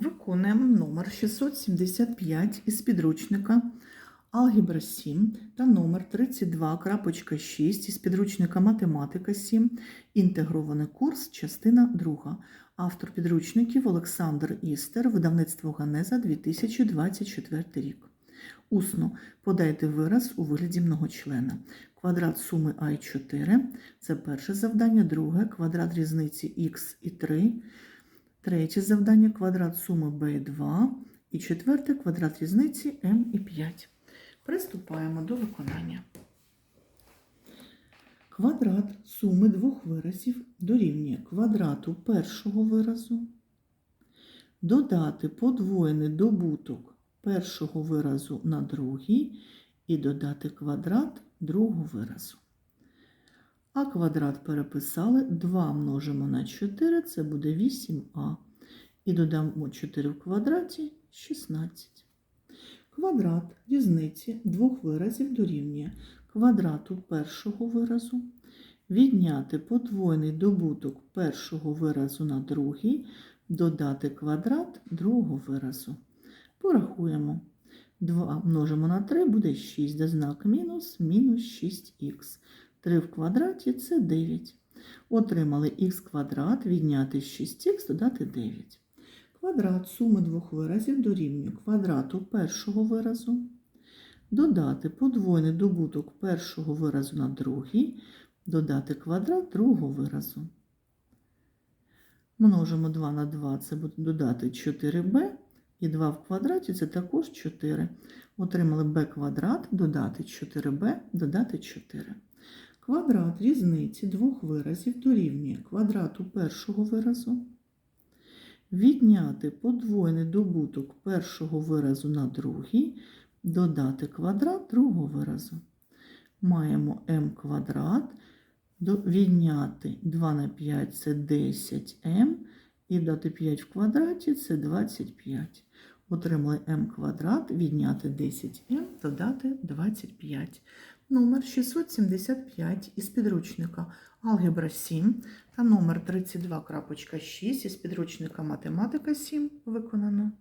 Виконуємо номер 675 із підручника Алгебра 7 та номер 32.6 із підручника Математика 7. Інтегрований курс, частина 2. Автор підручників Олександр Істер, видавництво Ганеза 2024 рік. Усно подайте вираз у вигляді многочлена. Квадрат суми а і 4 – це перше завдання, друге квадрат різниці х і 3. Третє завдання квадрат суми b2 і четверте квадрат різниці m і 5. Приступаємо до виконання. Квадрат суми двох виразів дорівнює квадрату першого виразу, додати подвоєний добуток першого виразу на другий і додати квадрат другого виразу. А квадрат переписали 2 множимо на 4, це буде 8а. І додамо 4 в квадраті 16. Квадрат різниці двох виразів дорівнює квадрату першого виразу, відняти подвоєний добуток першого виразу на другий, додати квадрат другого виразу. Порахуємо. 2 множимо на 3 буде 6, де знак мінус, мінус 6х. 3 в квадраті це 9. Отримали х квадрат, відняти 6х, додати 9. Квадрат суми двох виразів дорівнює квадрату першого виразу, додати подвоєний добуток першого виразу на другий, додати квадрат другого виразу. Множимо 2 на 2, це буде додати 4b, і 2 в квадраті це також 4. Отримали b квадрат, додати 4b, додати 4. Квадрат різниці двох виразів дорівнює квадрату першого виразу, відняти подвоєний добуток першого виразу на другий, додати квадрат другого виразу. Маємо m квадрат, відняти 2 на 5 це 10m, і додати 5 в квадраті це 25. Отримали m квадрат, відняти 10m, додати 25. Номер 675 із підручника Алгебра 7 та номер 32.6 із підручника Математика 7 виконано.